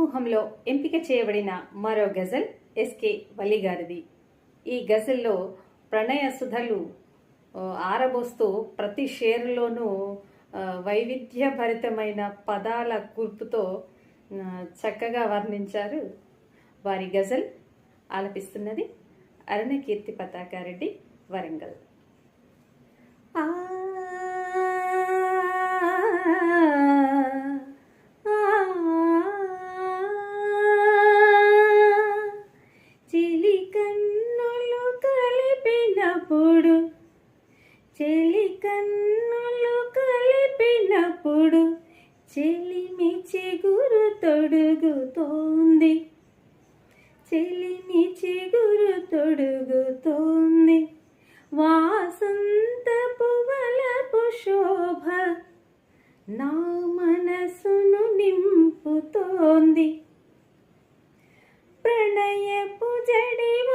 సమూహంలో ఎంపిక చేయబడిన మరో గజల్ ఎస్కే వలిగారిది ఈ గజల్లో ప్రణయ సుధలు ఆరబోస్తూ ప్రతి షేర్లోనూ వైవిధ్యభరితమైన పదాల కూర్పుతో చక్కగా వర్ణించారు వారి గజల్. ఆలపిస్తున్నది అరుణకీర్తి పతాకారెడ్డి వరంగల్. కలిపినప్పుడు చెలి కన్నులు కలిపినప్పుడు చెలిమి చిగురు తొడుగుతోంది. చెలిమి చిగురు తొడుగుతోంది. వాసంత వలపు శోభ నా మనసును నింపుతోంది ప్రణయపు జడివానలోన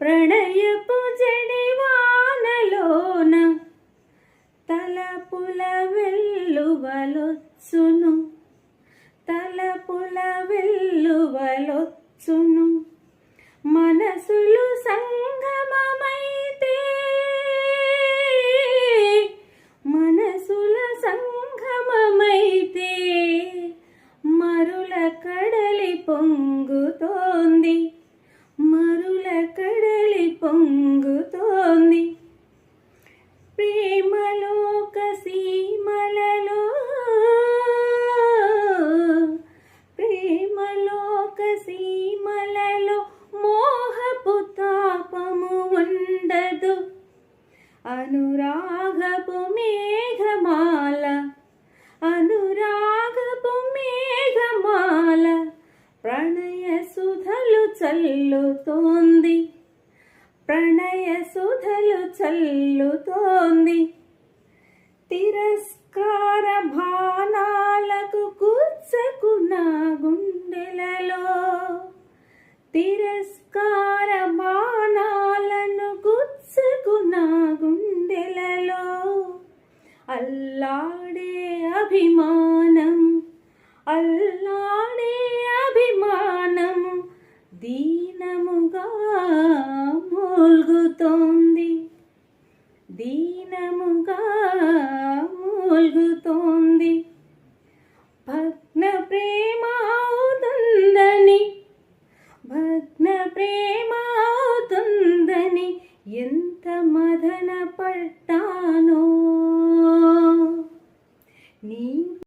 ప్రణయపు జడివానలోన తలపుల వెల్లువలొచ్చును. తలపుల వెల్లువలొచ్చును. ప్రేమలోక సీమలలో ప్రేమలోక సీమలలో మోహపు తాపము ఉండదు. అనురాగపు మేఘమాల అనురాగపు మేఘమాల ప్రణయ సుధలు చల్లుతోంది. ప్రణయ సుధలు చల్లుతోంది. తిరస్కార బాణాలకు కూర్చకు నా గుండెలలో. తిరస్కార బాణాలను కూర్చకు నా గుండెలలో. అల్లాడే అభిమానం అల్లాడే అభిమానం దీనముగా మూల్గుతోంది. దీనముగా మూల్గుతోంది. భగ్న ప్రేమ అవుతుందని భగ్న ప్రేమ అవుతుందని ఎంత మదన పడ్డానో నీ